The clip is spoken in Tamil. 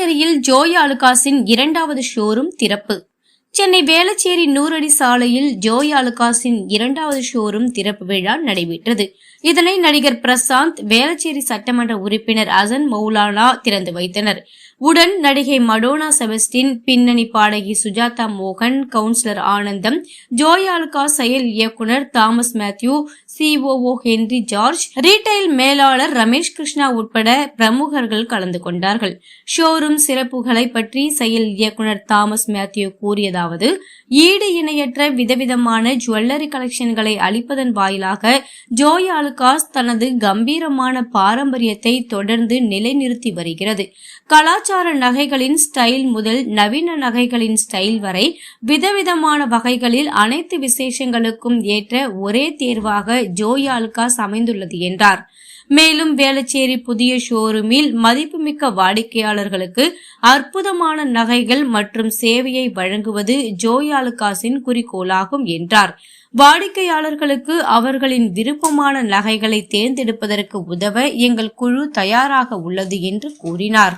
புதுச்சேரியில் ஜோய் அலுகாஸின் இரண்டாவது ஷோரூம் திறப்பு. சென்னை வேளச்சேரி நூறடி சாலையில் ஜோய் அலுகாஸின் இரண்டாவது ஷோரூம் திறப்பு விழா நடைபெற்றது. இதனை நடிகர் பிரசாந்த் வேளச்சேரி சட்டமன்ற உறுப்பினர் அசன் மௌலானா திறந்து வைத்தனர். உடன் நடிகை மடோனா செபஸ்டின் பின்னணி பாடகி சுஜாதா மோகன் கவுன்சிலர் ஆனந்தம் ஜோய் அலுகாஸ் செயல் இயக்குனர் தாமஸ் மேத்யூ சிஓஓ ஹென்றி ஜார்ஜ் ரீட்டைல் மேலாளர் ரமேஷ் கிருஷ்ணா உட்பட பிரமுகர்கள் கலந்து கொண்டார்கள். ஷோரூம் சிறப்புகளை பற்றி செயல் இயக்குனர் தாமஸ் மேத்யூ அதாவது ஈடு இணையற்ற விதவிதமான ஜுவல்லரி கலெக்ஷன்களை அளிப்பதன் வாயிலாக ஜோய் ஆலுகாஸ் தனது கம்பீரமான பாரம்பரியத்தை தொடர்ந்து நிலைநிறுத்தி வருகிறது. கலாச்சார நகைகளின் ஸ்டைல் முதல் நவீன நகைகளின் ஸ்டைல் வரை விதவிதமான வகைகளில் அனைத்து விசேஷங்களுக்கும் ஏற்ற ஒரே தேர்வாக ஜோய் ஆலுகாஸ் அமைந்துள்ளது என்றார். மேலும் வேளச்சேரி புதிய ஷோரூமில் மதிப்புமிக்க வாடிக்கையாளர்களுக்கு அற்புதமான நகைகள் மற்றும் சேவையை வழங்குவது ஜோய் அலுகாஸின் குறிக்கோளாகும் என்றார். வாடிக்கையாளர்களுக்கு அவர்களின் விருப்பமான நகைகளை தேர்ந்தெடுப்பதற்கு உதவ எங்கள் குழு தயாராக உள்ளது என்று கூறினார்.